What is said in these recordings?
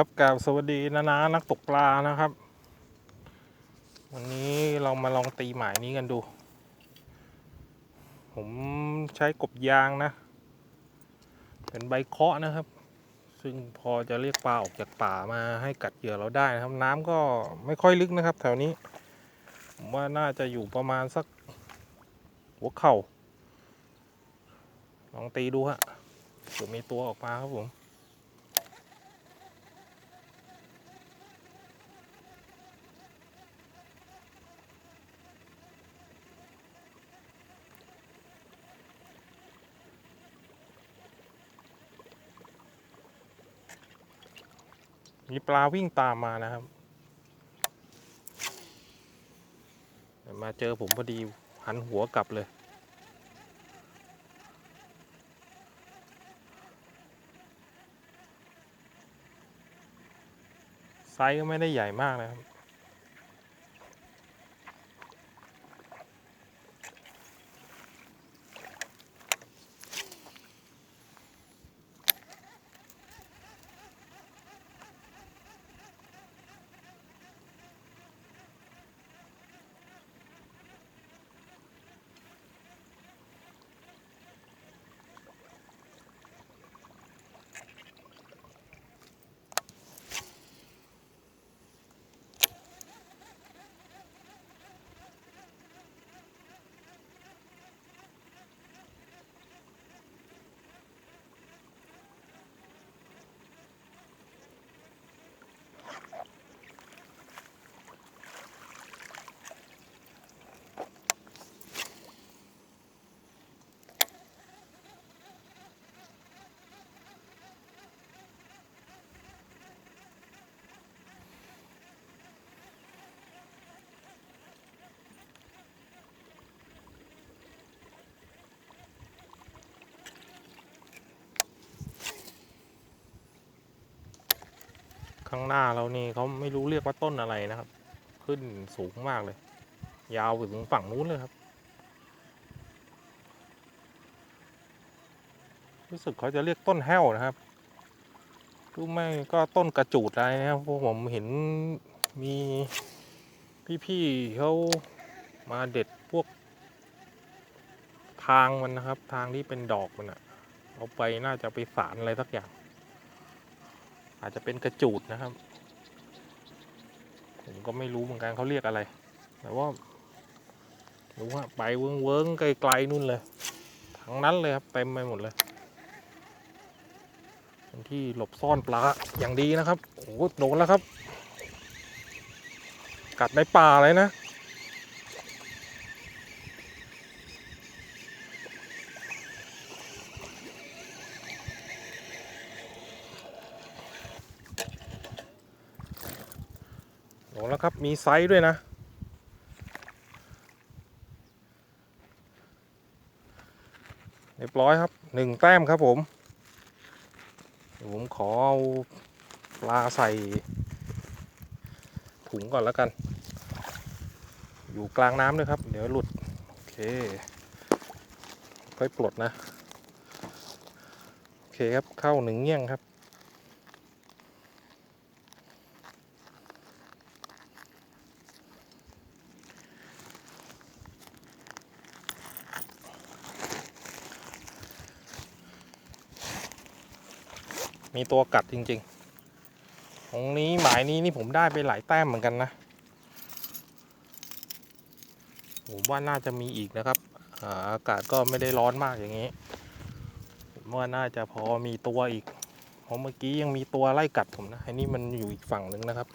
ครับกล่าวสวัสดีนะนะนักตกปลานะครับ วันนี้เรามาลองตีหมายนี้กันดู ผมใช้กบยางนะ เป็นใบเคาะนะครับ ซึ่งพอจะเรียกปลาออกจากป่ามาให้กัดเหยื่อเราได้นะครับ น้ำก็ไม่ค่อยลึกนะครับ แถวนี้ ผมว่าน่าจะอยู่ประมาณสักหัวเข่า ลองตีดูฮะเผื่อมีตัวออกมาครับผม มีปลาวิ่งตามมานะครับ มาเจอผมพอดีหันหัวกลับเลย ไซส์ก็ไม่ได้ใหญ่มากนะครับ ข้างหน้าเรานี่เขาไม่รู้เรียกว่าต้นอะไรนะครับ ขึ้นสูงมากเลย ยาวไปถึงฝั่งนู้นเลยครับ รู้สึกเขาจะเรียกต้นแห้วนะครับรือไม่ก็ต้นกระจูดอะไรนะครับพวกผมเห็นมีพี่ๆเขามาเด็ดพวก ทางมันนะครับ ทางที่เป็นดอกมันอะเอาไปน่าจะไปสารอะไรสักอย่าง อาจจะเป็นกระจูดนะครับ ผมก็ไม่รู้เหมือนกันเขาเรียกอะไร แต่ว่ารู้ว่าไปเวิ้งเวิ้งๆไกลๆนู่นเลยทั้งนั้นเลยครับเต็มไปหมดเลยเป็นที่หลบซ่อนปลาอย่างดีนะครับโอ้โหโดนแล้วครับ กัดในป่าเลยนะ โดนแล้ว ครับ มีไซส์ด้วยนะ เรียบร้อยครับหนึ่งแต้มครับผม เดี๋ยวผมขอเอาปลาใส่ถุงก่อนแล้วกัน อยู่กลางน้ำด้วยครับ เดี๋ยวหลุด โอเค ค่อยปลดนะ โอเคครับเข้าหนึ่งเงี้ยงครับ มีตัวกัดจริงๆตรงนี้หมายนี้นี่ผมได้ไปหลายแต้มเหมือนกันนะ ผมว่าน่าจะมีอีกนะครับอ่าอากาศก็ไม่ได้ร้อนมากอย่างนี้ผมว่าน่าจะพอมีตัวอีก เพราะเมื่อกี้ยังมีตัวไล่กัดผมนะไอันนี้มันอยู่อีกฝั่งหนึ่งนะครับ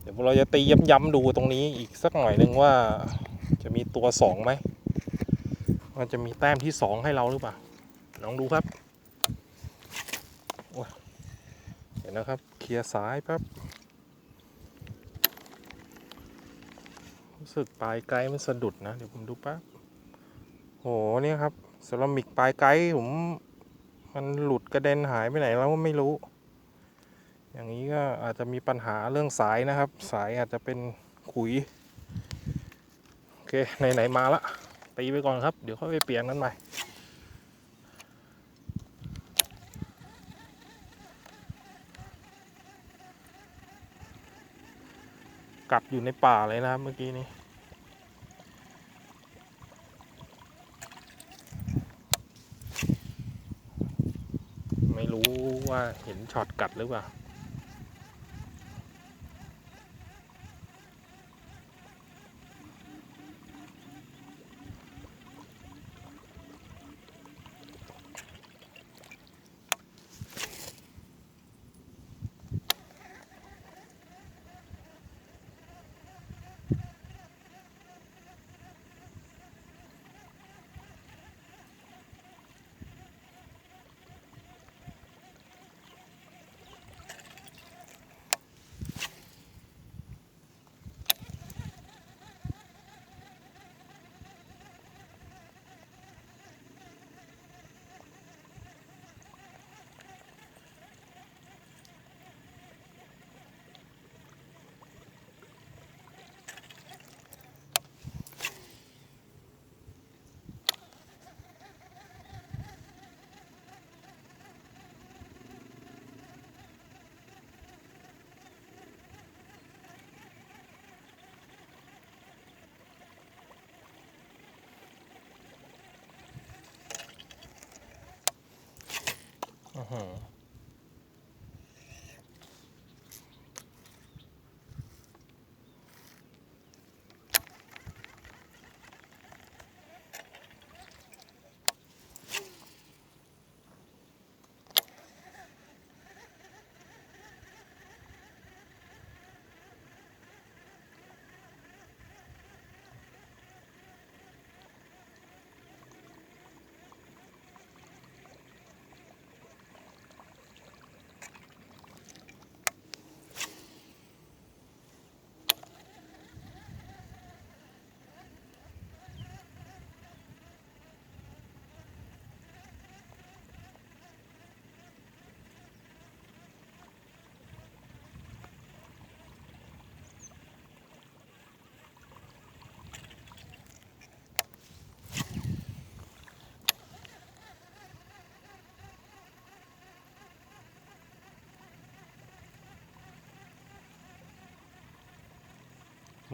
เดี๋ยวเราจะตีย้ำๆดูตรงนี้อีกสักหน่อยหนึ่งว่าจะมีตัวสองไหมมันจะมีแต้มที่สองให้เราหรือเปล่าลองดูครับ เดี๋ยวนะครับ เคลียร์ซ้ายแป๊บรู้สึกปลายไกด์มันสะดุดนะ เดี๋ยวผมดูแป๊บโหเนี่ยครับเซรามิกปลายไกด์ผมมันหลุดกระเด็นหายไปไหนแล้วไม่รู้ อย่างนี้ก็อาจจะมีปัญหาเรื่องสายนะครับ สายอาจจะเป็นขุย โอเคไหนๆมาละตีไปก่อนครับ เดี๋ยวค่อยไปเปลี่ยนกันใหม่ กัดอยู่ในป่าเลยนะครับเมื่อกี้นี้ไม่รู้ว่าเห็นช็อตกัดหรือเปล่า อื้อ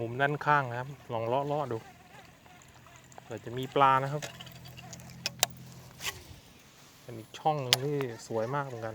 มุมด้านข้างนะครับ ลองเลาะเลาะๆดูเผื่อจะมีปลานะครับเป็นอีกช่องหนึงที่สวยมากเหมือนกัน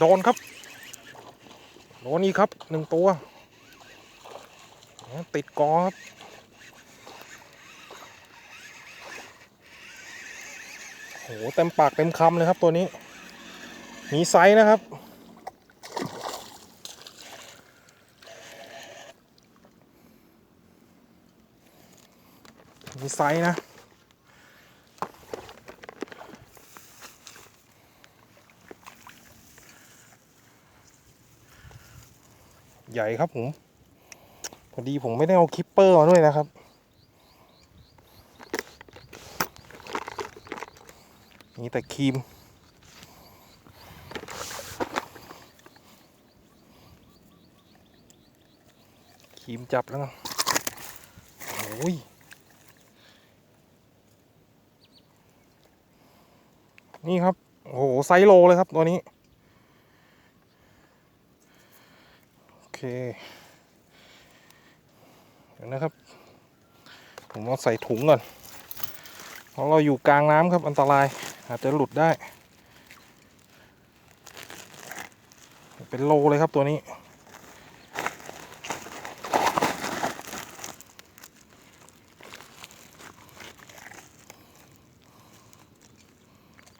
โดนครับ โดนอีกครับหนึ่งตัวติดกอครับโหเต็มปากเต็มคำเลยครับตัวนี้ มีไซส์นะครับ มีไซส์นะ ใหญ่ครับผมพอดีผมไม่ได้เอาคิปเปอร์มาด้วยนะครับมีแต่ครีม ครีมจับแล้วนะโอ้ยนี่ครับ โอ้โห ไซโลเลยครับตัวนี้ โอ เคเดี๋ยวนะครับ ผมเอาใส่ถุงก่อน เพราะเราอยู่กลางน้ำครับอันตราย อาจจะหลุดได้ เป็นโลเลยครับตัวนี้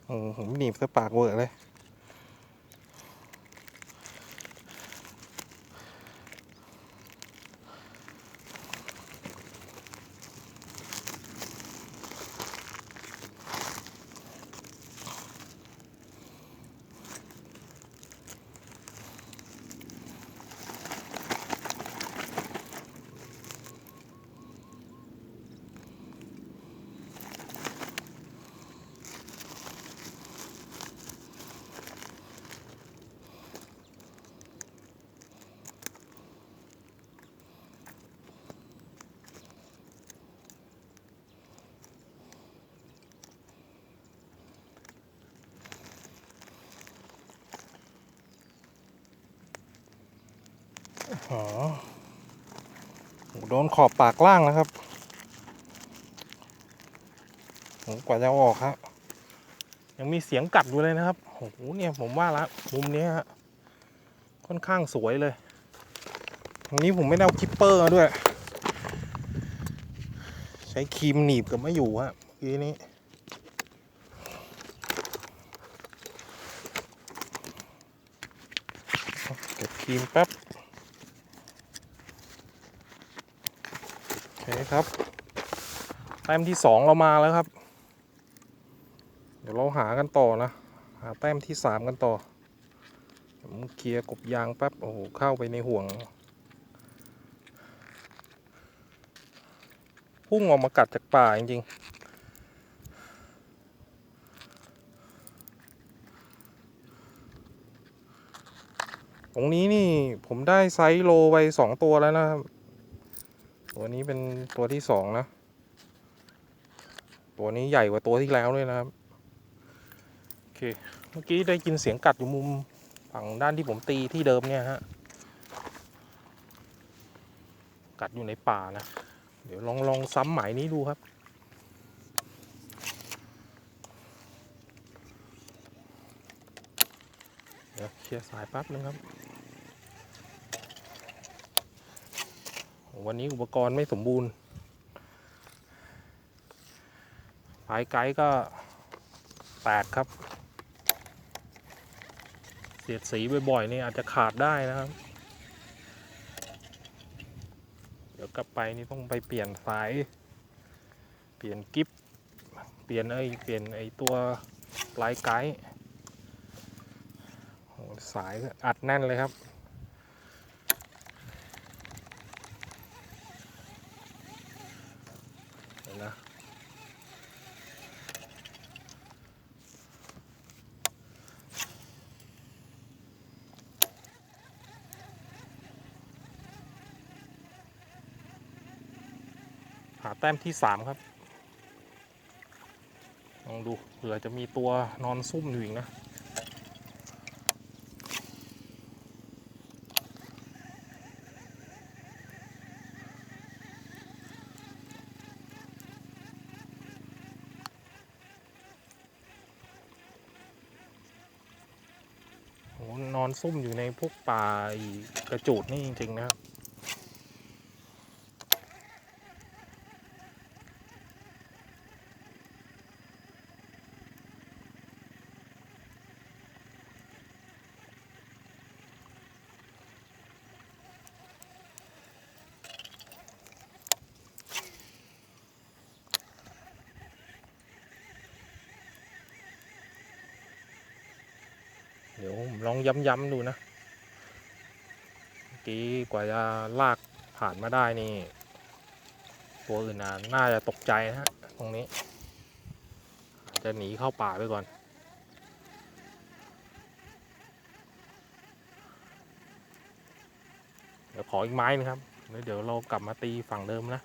โอ้โหผมหนีบซะปากเวอร์เลย โหโดนขอบปากล่างนะครับโหกว่าจะออกครับยังมีเสียงกัดอยู่เลยนะครับโอ้โหเนี่ยผมว่าละมุมนี้ฮะค่อนข้างสวยเลยตรงนี้ผมไม่ได้เอาคิปเปอร์ด้วย ใช้ครีมหนีบกับไม่อยู่ฮะเมื่อกี้นี้เก็บครีมแป๊บ โอเครับแต้มที่สองเรามาแล้วครับ เดี๋ยวเราหากันต่อนะ หาแต้มที่สามกันต่อผมเคลียร์กบยางแป๊บ โอ้โห เข้าไปในห่วง พุ่งออกมากัดจากป่าจริงๆ ตรงนี้นี่ผมได้ไซส์โลไปสองตัวแล้วนะครับ ตัวนี้เป็นตัวที่สองนะ ตัวนี้ใหญ่กว่าตัวที่แล้วด้วยนะครับ โอเค เมื่อกี้ได้ยินเสียงกัดอยู่มุมฝั่งด้านที่ผมตีที่เดิมเนี่ยฮะ กัดอยู่ในป่านะ เดี๋ยวลองลองซ้ำหมายนี้ดูครับเดี๋ยวเคลียร์สายแป๊บนึงครับ วันนี้อุปกรณ์ไม่สมบูรณ์ปลายไกด์ก็แตกครับ เสียดสีบ่อยๆนี่อาจจะขาดได้นะครับ เดี๋ยวกลับไปนี่ต้องไปเปลี่ยนสาย เปลี่ยนกิฟเปลี่ยนไอ้เปลี่ยนไอ้ตัวปลายไกด์สายอัดแน่นเลยครับ เดี๋ยวนะหาแต้มที่สามครับ ลองดูเผื่อจะมีตัวนอนซุ่มอยู่อีกนะโหนอนซุ่มอยู่ในพวกป่ากระจูดนี่จริง ๆ นะครับ ลองย้ำๆดูนะเมื่อกี้กว่าจะลากผ่านมาได้นี่ ตัวอื่นน่ะน่าจะตกใจนะฮะตรงนี้อาจจะหนีเข้าป่าไปก่อนเดี๋ยวขออีกไม้นะครับแล้วเดี๋ยวเรากลับมาตีฝั่งเดิมนะ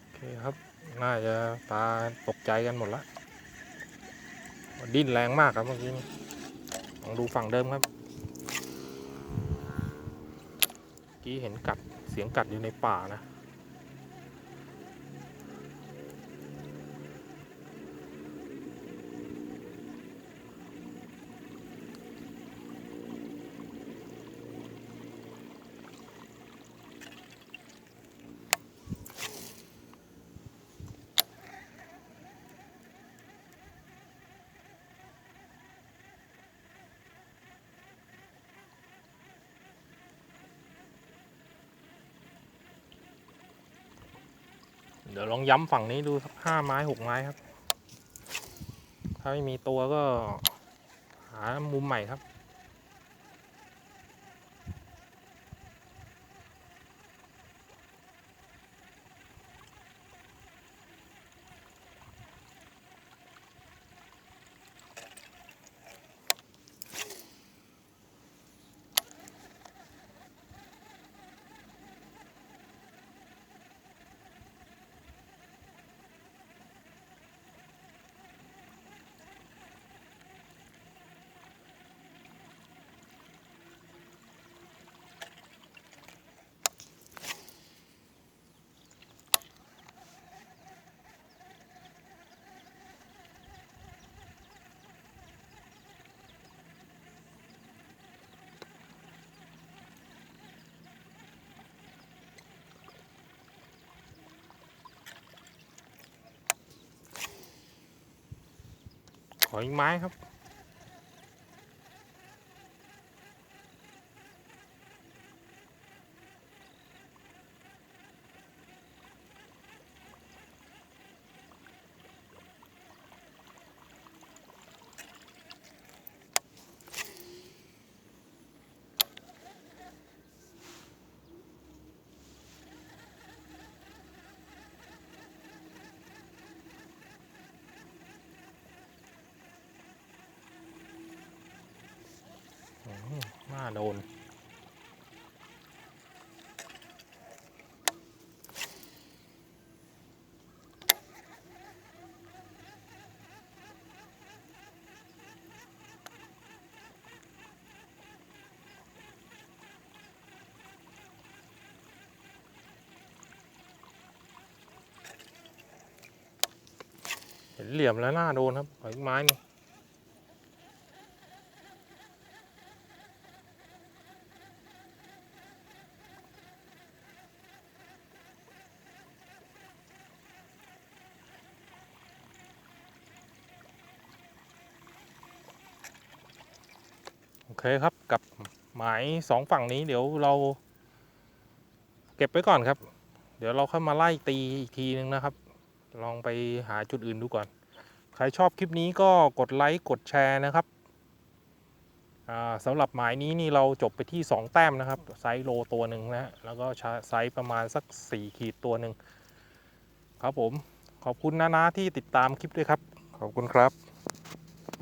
โอเคครับ น่าจะ ตาตกใจกันหมดละดิ้นแรงมากครับเมื่อกี้ลองดูฝั่งเดิมครับเมื่อกี้เห็นกัดเสียงกัดอยู่ในป่านะ ดี๋ยวลองย้ำฝั่งนี้ดูสักห้าไม้หกไม้ครับ ถ้าไม่มีตัวก็ หามุมใหม่ครับ ออีกไม้ครับ อืม น่าโดน เห็นเหลี่ยมแล้วน่าโดนครับขออีกไม้หนึ เคครับกับหมายสองฝั่งนี้เดี๋ยวเรา เก็บไว้ก่อนครับ เดี๋ยวเราค่อยมาไล่ตีอีกทีนึงนะครับ ลองไปหาจุดอื่นดูก่อน ใครชอบคลิปนี้ก็กดไลค์กดแชร์นะครับสำหรับหมายนี้นี่เราจบไปที่ 2 แต้มนะครับ ไซส์โลตัวหนึ่งนะฮะแล้วก็ไซส์ประมาณสัก 4 ขีดตัวหนึ่งครับผมขอบคุณนะนะที่ติดตามคลิปด้วยครับ ขอบคุณครับ